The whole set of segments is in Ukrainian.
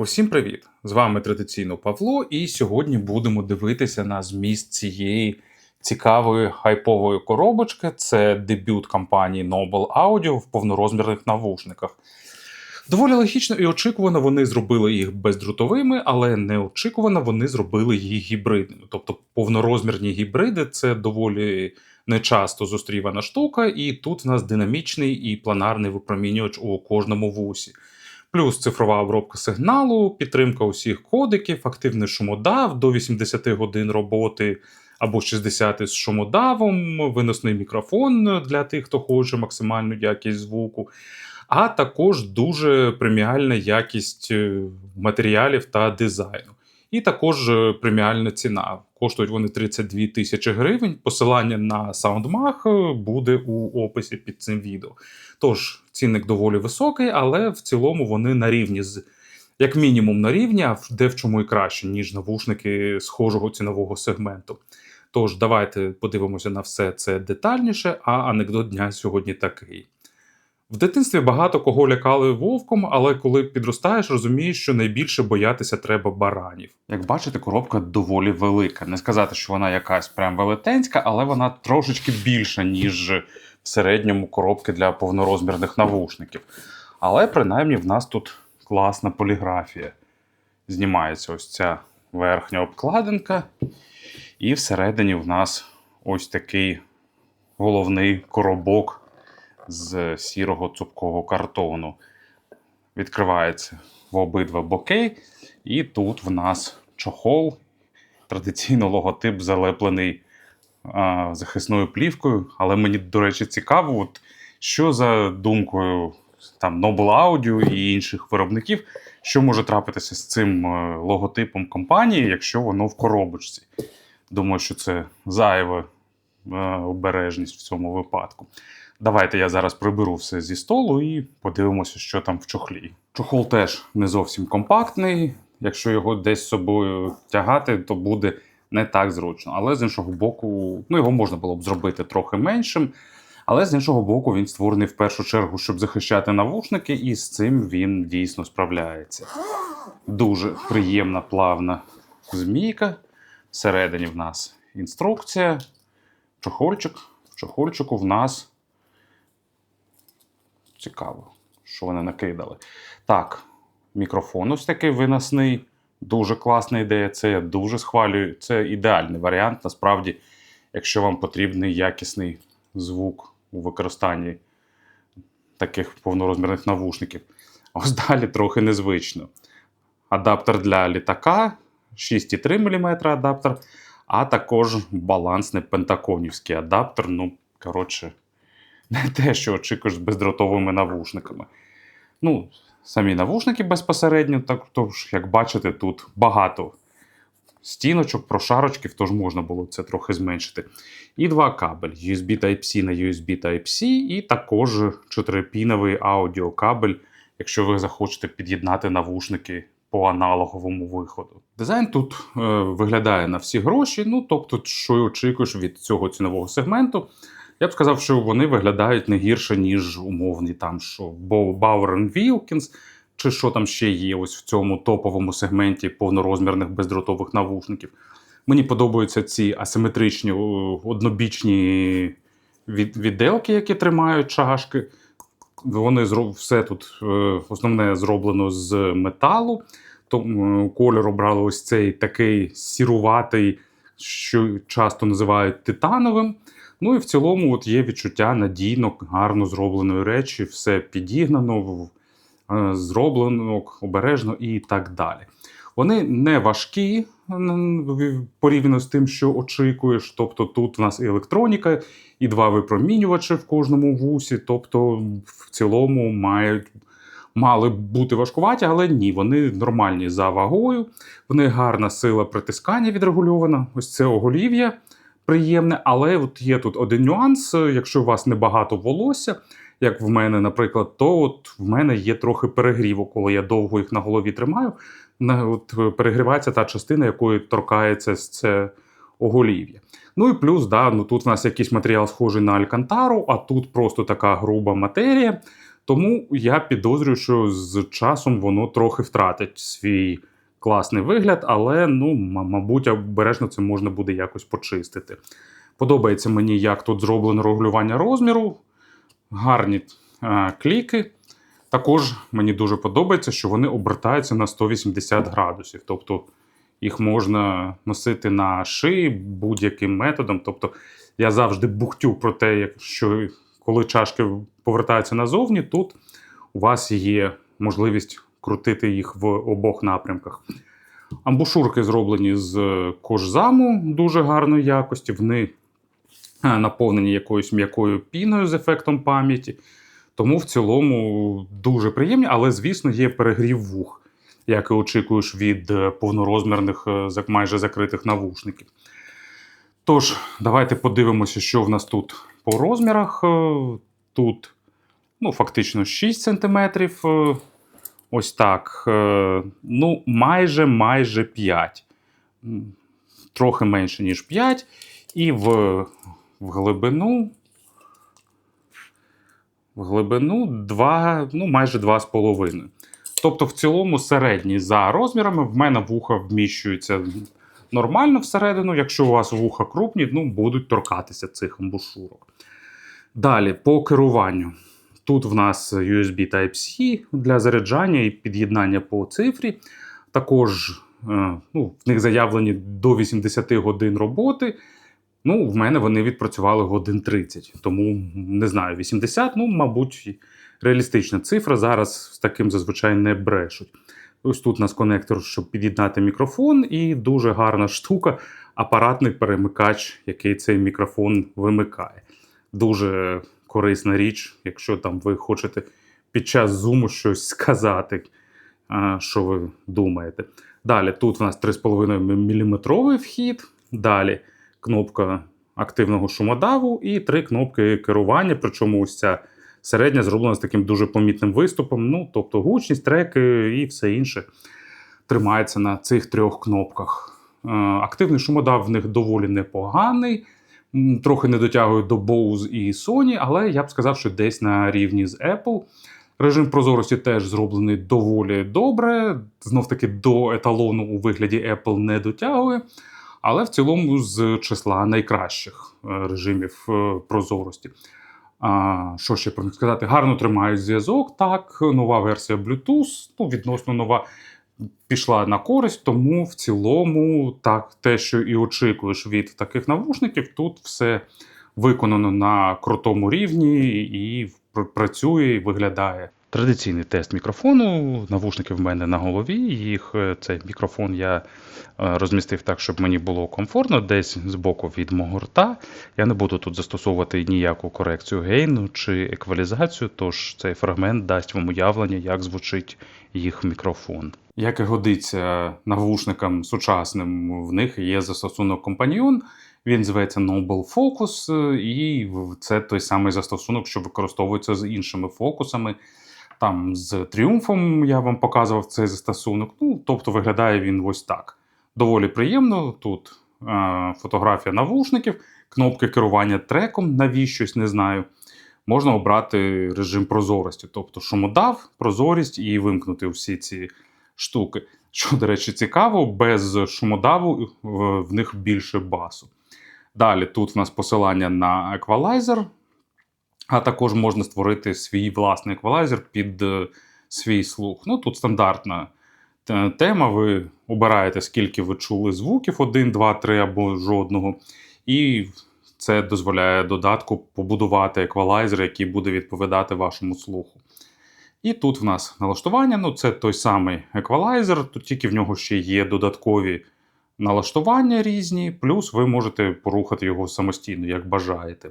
Усім привіт! З вами традиційно Павло, і сьогодні будемо дивитися на зміст цієї цікавої хайпової коробочки. Це дебют компанії Noble Audio в повнорозмірних навушниках. Доволі логічно і очікувано вони зробили їх бездрутовими, але неочікувано вони зробили їх гібридними. Тобто повнорозмірні гібриди це доволі нечасто зустрівана штука, і тут в нас динамічний і планарний випромінювач у кожному вусі. Плюс цифрова обробка сигналу, підтримка усіх кодиків, активний шумодав до 80 годин роботи або 60 з шумодавом, виносний мікрофон для тих, хто хоче максимальну якість звуку, а також дуже преміальна якість е, матеріалів та дизайну. І також е, преміальна ціна. Коштують вони 32 тисячі гривень. Посилання на SoundMag буде у описі під цим відео. Тож, цінник доволі високий, але в цілому вони на рівні з, як мінімум, на рівні, а де в чому і краще, ніж навушники схожого цінового сегменту. Тож, давайте подивимося на все це детальніше, а анекдот дня сьогодні такий. В дитинстві багато кого лякали вовком, але коли підростаєш, розумієш, що найбільше боятися треба баранів. Як бачите, коробка доволі велика. Не сказати, що вона якась прям велетенська, але вона трошечки більша, ніж в середньому коробки для повнорозмірних навушників. Але принаймні в нас тут класна поліграфія. Знімається ось ця верхня обкладинка, і всередині в нас ось такий головний коробок з сірого цупкого картону. Відкривається в обидва боки, і тут в нас чохол, традиційно логотип залеплений а, захисною плівкою. Але мені, до речі, цікаво, от, що за думкою там Noble Audio і інших виробників, що може трапитися з цим е, логотипом компанії, якщо воно в коробочці. Думаю, що це зайва е, обережність в цьому випадку. Давайте я зараз приберу все зі столу і подивимося, що там в чохлі. Чохол теж не зовсім компактний. Якщо його десь з собою тягати, то буде не так зручно. Але з іншого боку, ну його можна було б зробити трохи меншим. Але з іншого боку, він створений в першу чергу, щоб захищати навушники, і з цим він дійсно справляється. Дуже приємна плавна змійка. Всередині в нас інструкція, чохольчик. В чохольчику в нас цікаво, що вони накидали. Так, мікрофон ось такий виносний. Дуже класна ідея. Це я дуже схвалюю. Це ідеальний варіант. Насправді, якщо вам потрібний якісний звук у використанні таких повнорозмірних навушників. Ось далі трохи незвично. Адаптер для літака, 6,3 мм адаптер, а також балансний пентаконівський адаптер. Ну, коротше, не те, що очікуєш з бездротовими навушниками. Ну, самі навушники безпосередньо, так, тож, як бачите, тут багато стіночок, прошарочків, тож можна було це трохи зменшити. І два кабель USB Type-C на USB Type-C, і також 4-піновий аудіокабель, якщо ви захочете під'єднати навушники по аналоговому виходу. Дизайн тут е, виглядає на всі гроші. Ну, тобто, що очікуєш від цього цінового сегменту. Я б сказав, що вони виглядають не гірше, ніж умовні там, що Bauer Wilkins, чи що там ще є ось в цьому топовому сегменті повнорозмірних бездротових навушників. Мені подобаються ці асиметричні однобічні від, відделки, які тримають чашки. Вони все тут е, основне зроблено з металу. Тому колір обрали ось цей такий сіруватий, що часто називають титановим. Ну і в цілому от є відчуття надійно, гарно зробленої речі, все підігнано, е, зроблено обережно і так далі. Вони не важкі порівняно з тим, що очікуєш. Тобто тут в нас і електроніка, і два випромінювачі в кожному вусі. Тобто, в цілому мають. Мали бути важкуваті, але ні, вони нормальні за вагою. В них гарна сила притискання відрегульована. Ось це оголів'я приємне, але от є тут один нюанс. Якщо у вас небагато волосся, як в мене, наприклад, то от в мене є трохи перегріву, коли я довго їх на голові тримаю. От, е, перегрівається та частина, якої торкається це оголів'я. Ну і плюс, да, ну тут в нас якийсь матеріал схожий на алькантару, а тут просто така груба матерія. Тому я підозрюю, що з часом воно трохи втратить свій класний вигляд, але ну, мабуть, обережно це можна буде якось почистити. Подобається мені, як тут зроблено регулювання розміру, гарні е, кліки. Також мені дуже подобається, що вони обертаються на 180 градусів. Тобто їх можна носити на шиї будь-яким методом. Тобто я завжди бухтю про те, що коли чашки повертаються назовні, тут у вас є можливість крутити їх в обох напрямках. Амбушурки зроблені з кожзаму дуже гарної якості. Вони е, наповнені якоюсь м'якою піною з ефектом пам'яті. Тому в цілому дуже приємні, але, звісно, є перегрів вух, як і очікуєш від е, повнорозмірних, е, майже закритих навушників. Тож, давайте подивимося, що в нас тут по розмірах. Е, Тут ну, фактично 6 см. Ось так. е, Ну, майже майже 5. Трохи менше, ніж 5. І в, в глибину. В глибину 2, ну, майже 2,5. Тобто, в цілому середній за розмірами в мене вуха вміщуються нормально всередину. Якщо у вас вуха крупні, ну, будуть торкатися цих амбушурок. Далі, по керуванню. Тут в нас USB Type-C для заряджання і під'єднання по цифрі. Також е, ну, в них заявлені до 80 годин роботи. Ну, в мене вони відпрацювали годин 30. Тому не знаю, 80, ну, мабуть, реалістична цифра. Зараз з таким зазвичай не брешуть. Ось тут у нас конектор, щоб під'єднати мікрофон, і дуже гарна штука апаратний перемикач, який цей мікрофон вимикає. Дуже корисна річ, якщо там ви хочете під час зуму щось сказати, що ви думаєте. Далі тут у нас 3,5 мм вхід. Далі кнопка активного шумодаву і три кнопки керування. Причому ось ця середня зроблена з таким дуже помітним виступом. Ну, тобто гучність, треки і все інше тримається на цих трьох кнопках. Активний шумодав в них доволі непоганий. Трохи не дотягують до Bose і Sony, але я б сказав, що десь на рівні з Apple. Режим прозорості теж зроблений доволі добре. Знов таки до еталону у вигляді Apple не дотягує, але в цілому з числа найкращих е, режимів е, прозорості. А, що ще про них сказати? Гарно тримають зв'язок. Так, нова версія Bluetooth, ну, відносно нова, пішла на користь, тому в цілому, так, те, що і очікуєш від таких навушників, тут все виконано на крутому рівні і пр- працює і виглядає. Традиційний тест мікрофону. Навушники в мене на голові. Їх е, цей мікрофон я е, розмістив так, щоб мені було комфортно, десь збоку від мого рта. Я не буду тут застосовувати ніяку корекцію гейну чи еквалізацію, тож цей фрагмент дасть вам уявлення, як звучить їх мікрофон. Як і годиться навушникам сучасним, в них є застосунок компаньйон. Він зветься Noble Focus, е, і це той самий застосунок, що використовується з іншими фокусами. Там з тріумфом я вам показував цей застосунок. Ну, тобто виглядає він ось так. Доволі приємно. Тут е, фотографія навушників, кнопки керування треком, навіщось, не знаю. Можна обрати режим прозорості, тобто шумодав, прозорість і вимкнути всі ці штуки. Що, до речі, цікаво, без шумодаву в них більше басу. Далі тут в нас посилання на еквалайзер, а також можна створити свій власний еквалайзер під е, свій слух. Ну, тут стандартна тема. Ви обираєте, скільки ви чули звуків: 1, 2, 3 або жодного. І це дозволяє додатку побудувати еквалайзер, який буде відповідати вашому слуху. І тут в нас налаштування. Ну, це той самий еквалайзер, тут тільки в нього ще є додаткові налаштування різні, плюс ви можете порухати його самостійно, як бажаєте.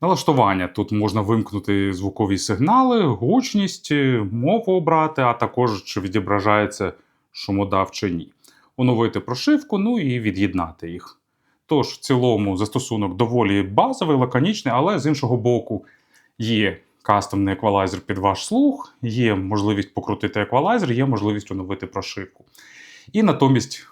Налаштування тут можна вимкнути звукові сигнали, гучність, е, мову обрати, а також чи відображається шумодав чи ні. Оновити прошивку, ну і від'єднати їх. Тож, в цілому, застосунок доволі базовий, лаконічний, але з іншого боку, є кастомний еквалайзер під ваш слух, є можливість покрутити еквалайзер, є можливість оновити прошивку. І натомість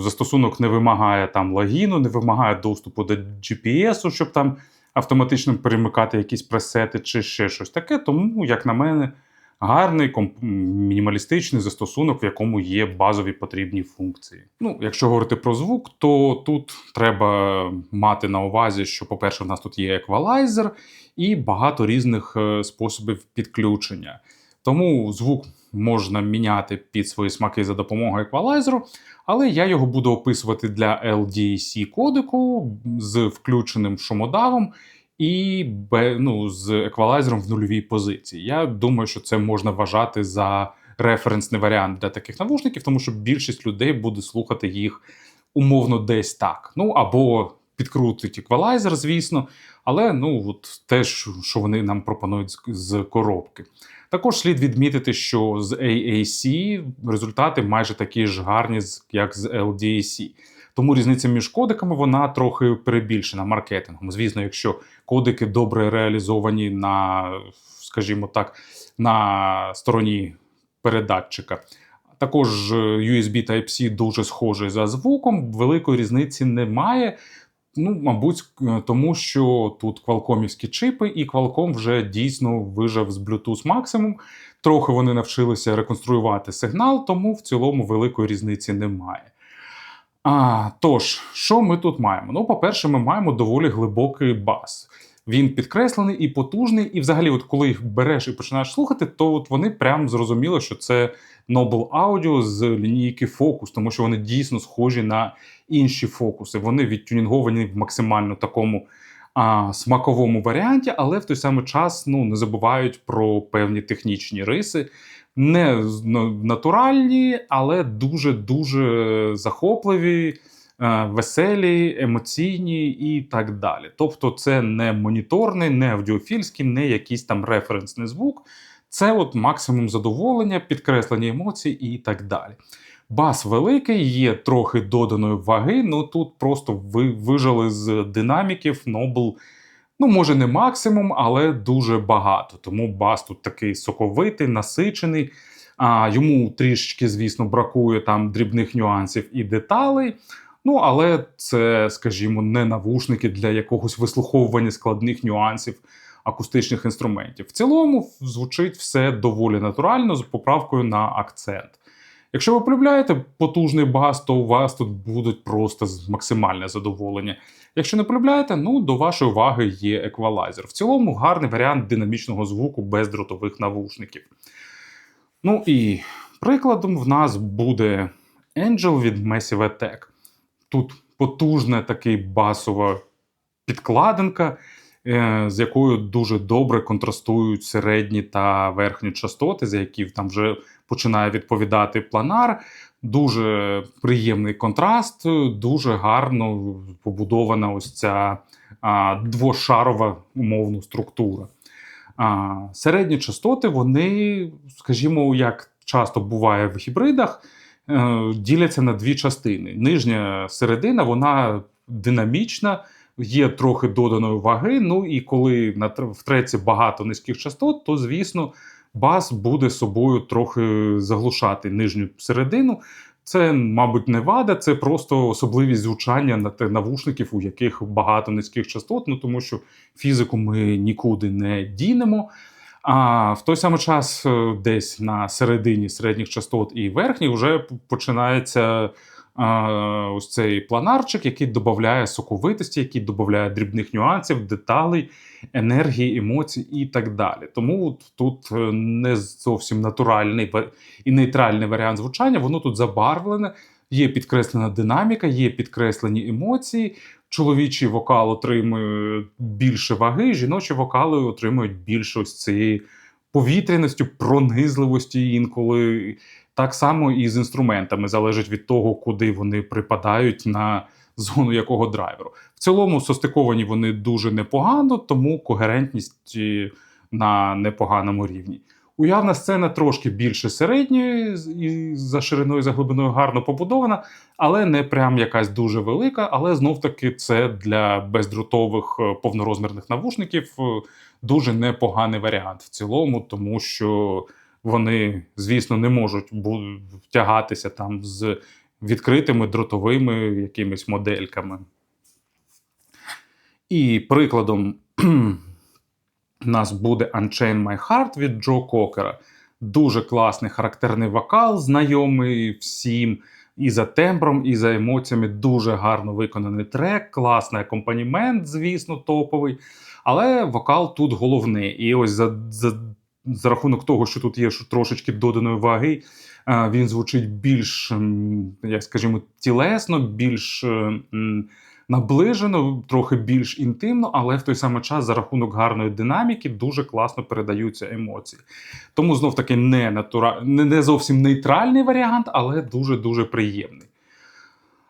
застосунок не вимагає там логіну, не вимагає доступу до GPS, щоб там автоматично перемикати якісь пресети чи ще щось таке. Тому, як на мене, гарний мінімалістичний застосунок, в якому є базові потрібні функції. Ну, якщо говорити про звук, то тут треба мати на увазі, що, по-перше, в нас тут є еквалайзер і багато різних е, способів підключення. Тому звук можна міняти під свої смаки за допомогою еквалайзеру, але я його буду описувати для LDAC кодику з включеним шумодавом і ну, з еквалайзером в нульовій позиції. Я думаю, що це можна вважати за референсний варіант для таких навушників, тому що більшість людей буде слухати їх умовно десь так. Ну або підкрутить еквалайзер, звісно, але ну от те, що вони нам пропонують з, з коробки. Також слід відмітити, що з AAC результати майже такі ж гарні, як з LDAC. Тому різниця між кодиками вона трохи перебільшена маркетингом. Звісно, якщо кодики добре реалізовані на, скажімо так, на стороні передатчика. Також е, USB Type-C дуже схожий за звуком, великої різниці немає. Ну, мабуть, е, тому що тут квалкомівські чипи, і Qualcomm вже дійсно вижив з Bluetooth максимум. Трохи вони навчилися реконструювати сигнал, тому в цілому великої різниці немає. А, тож, що ми тут маємо? Ну, по-перше, ми маємо доволі глибокий бас. Він підкреслений і потужний, і взагалі, от коли їх береш і починаєш слухати, то от вони прям зрозуміли, що це Noble Audio з лінійки Focus, тому що вони дійсно схожі на інші фокуси. Вони відтюнінговані в максимально такому а, смаковому варіанті, але в той самий час ну, не забувають про певні технічні риси. Не натуральні, але дуже-дуже захопливі, е, веселі, емоційні і так далі. Тобто, це не моніторний, не аудіофільський, не якийсь там референсний звук. Це от максимум задоволення, підкреслені емоції і так далі. Бас великий, є трохи доданої ваги. Ну тут просто ви вижили з динаміків Noble. Ну, може, не максимум, але дуже багато. Тому бас тут такий соковитий, насичений. А, йому трішечки, звісно, бракує там дрібних нюансів і деталей. Ну, але це, скажімо, не навушники для якогось вислуховування складних нюансів акустичних інструментів. В цілому звучить все доволі натурально з поправкою на акцент. Якщо ви полюбляєте потужний бас, то у вас тут будуть просто максимальне задоволення. Якщо не полюбляєте, ну до вашої уваги є еквалайзер. В цілому гарний варіант динамічного звуку без дротових навушників. Ну і прикладом в нас буде Angel від Massive Attack. Тут потужна такий басова підкладинка, е, з якою дуже добре контрастують середні та верхні частоти, за які там вже починає відповідати планар. Дуже приємний контраст, дуже гарно побудована ось ця а, двошарова умовно структура. А, середні частоти, вони, скажімо, як часто буває в гібридах, діляться на дві частини. Нижня середина, вона динамічна, є трохи доданої ваги. Ну і коли в треці багато низьких частот, то звісно бас буде собою трохи заглушати нижню середину. Це, мабуть, не вада, це просто особливість звучання на те- навушників, у яких багато низьких частот, ну тому що фізику ми нікуди не дінемо. А в той самий час, е, десь на середині середніх частот і верхніх, вже починається ось цей планарчик, який додає соковитості, який додає дрібних нюансів, деталей, енергії, емоцій і так далі. Тому тут е, не зовсім натуральний і нейтральний варіант звучання, воно тут забарвлене. Є підкреслена динаміка, є підкреслені емоції. Чоловічий вокал отримує більше ваги, жіночі вокали отримують більше ось цієї повітряності, пронизливості інколи. Так само і з інструментами залежить від того, куди вони припадають на зону якого драйверу. В цілому состиковані вони дуже непогано, тому когерентність е, на непоганому рівні. Уявна сцена трошки більше середньої і за шириною, за глибиною гарно побудована, але не прям якась дуже велика. Але знов таки це для бездротових е, повнорозмірних навушників е, дуже непоганий варіант в цілому, тому що вони, звісно, не можуть втягатися там з відкритими дротовими якимись модельками. І прикладом у нас буде Unchain My Heart від Джо Кокера. Дуже класний характерний вокал, знайомий всім і за тембром, і за емоціями. Дуже гарно виконаний трек, класний акомпанімент, звісно, топовий. Але вокал тут головний. І ось за, за, за рахунок того, що тут є трошечки доданої ваги, е, він звучить більш, як скажімо, тілесно, більш. е, м, наближено, трохи більш інтимно, але в той самий час за рахунок гарної динаміки дуже класно передаються емоції. Тому знов таки не, натура... не, зовсім нейтральний варіант, але дуже-дуже приємний.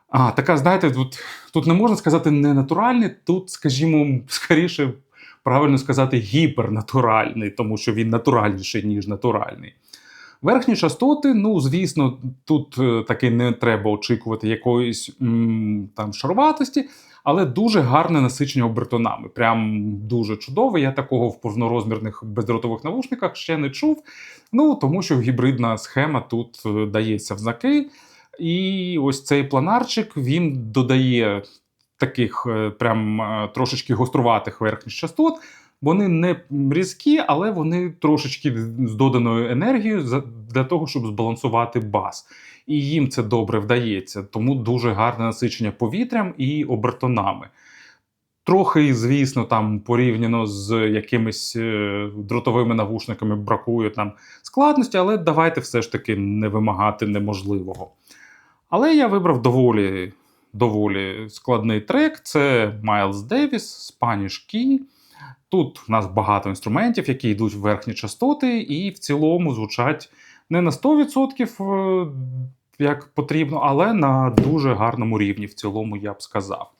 А, така, знаєте, тут, тут не можна сказати не натуральний, тут, скажімо, скоріше правильно сказати, гіпернатуральний, тому що він натуральніший, ніж натуральний. Верхні частоти, ну, звісно, тут е, таки не треба очікувати якоїсь м, там шаруватості, але дуже гарне насичення обертонами. Прям дуже чудове. Я такого в повнорозмірних бездротових навушниках ще не чув. Ну, тому що гібридна схема тут е, дається в знаки. І ось цей планарчик він додає таких е, прям трошечки гоструватих верхніх частот. Вони не різкі, але вони трошечки з доданою енергією для того, щоб збалансувати бас. І їм це добре вдається, тому дуже гарне насичення повітрям і обертонами. Трохи, звісно, там порівняно з якимись е, дротовими навушниками бракує там складності, але давайте все ж таки не вимагати неможливого. Але я вибрав доволі, доволі складний трек. Це Майлз Девіс, Spanish Key. Тут в нас багато інструментів, які йдуть в верхні частоти, і в цілому звучать не на 100% е, як потрібно, але на дуже гарному рівні, в цілому, я б сказав.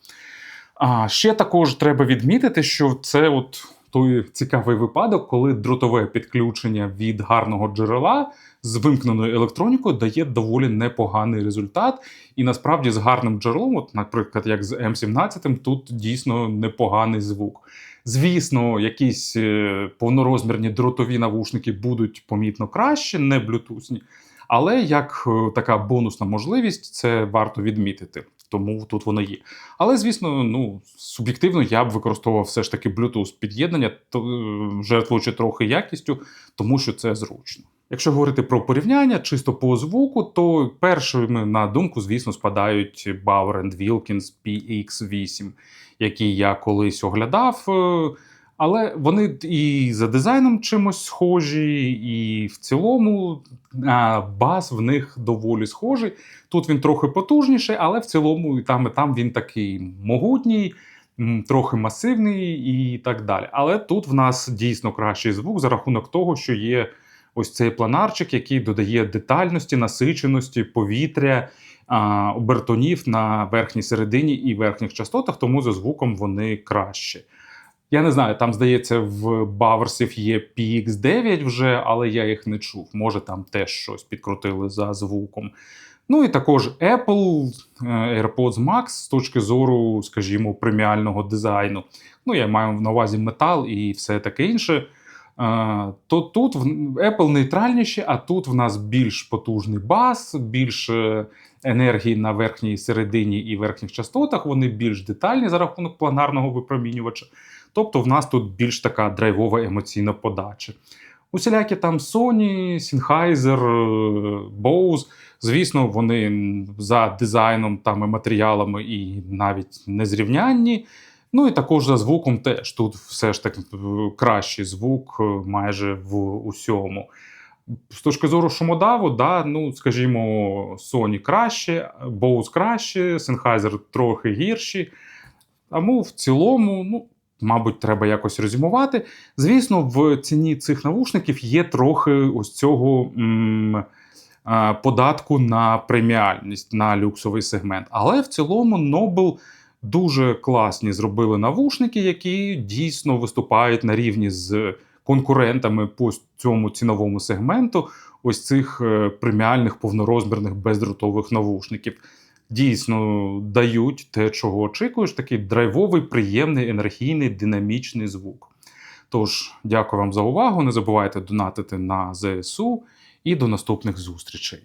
А ще також треба відмітити, що це от той цікавий випадок, коли дротове підключення від гарного джерела з вимкненою електронікою дає доволі непоганий результат. І насправді з гарним джерелом, от, наприклад, як з М17, тут дійсно непоганий звук. Звісно, якісь е, повнорозмірні дротові навушники будуть помітно краще, не блютусні. Але як е, така бонусна можливість, це варто відмітити. Тому тут воно є. Але, звісно, ну, суб'єктивно я б використовував все ж таки Bluetooth під'єднання, е, жертвуючи трохи якістю, тому що це зручно. Якщо говорити про порівняння чисто по звуку, то першими на думку, звісно, спадають Bauer Wilkins PX8, які я колись оглядав. е, Але вони і за дизайном чимось схожі, і в цілому а, бас в них доволі схожий. Тут він трохи потужніший, але в цілому і там, і там він такий могутній, трохи масивний і так далі. Але тут в нас дійсно кращий звук за рахунок того, що є ось цей планарчик, який додає детальності, насиченості, повітря, обертонів на верхній середині і верхніх частотах, тому за звуком вони краще. Я не знаю, там здається, в Баверсів є PX9 вже, але я їх не чув. Може, там теж щось підкрутили за звуком. Ну і також Apple е, AirPods Max з точки зору, скажімо, преміального дизайну. Ну, я маю на увазі метал і все таке інше. То тут в- Apple нейтральніші, а тут в нас більш потужний бас, більше енергії на верхній середині і верхніх частотах. Вони більш детальні за рахунок планарного випромінювача. Тобто, в нас тут більш така драйвова емоційна подача. Усілякі там Sony, Sennheiser, е, Bose, звісно, вони за дизайном там і матеріалами і навіть незрівнянні. Ну і також за звуком теж тут все ж таки е, кращий звук е, майже в усьому. З точки зору шумодаву, да, ну скажімо, Sony краще, Bose краще, Sennheiser трохи гірші. Тому в цілому, ну, мабуть, треба якось резюмувати. Звісно, в ціні цих навушників є трохи ось цього м, а, податку на преміальність, на люксовий сегмент. Але в цілому Nobel дуже класні зробили навушники, які дійсно виступають на рівні з конкурентами по цьому ціновому сегменту. Ось цих е, преміальних повнорозмірних бездротових навушників дійсно дають те, чого очікуєш, такий драйвовий, приємний, енергійний, динамічний звук. Тож, дякую вам за увагу. Не забувайте донатити на ЗСУ і до наступних зустрічей.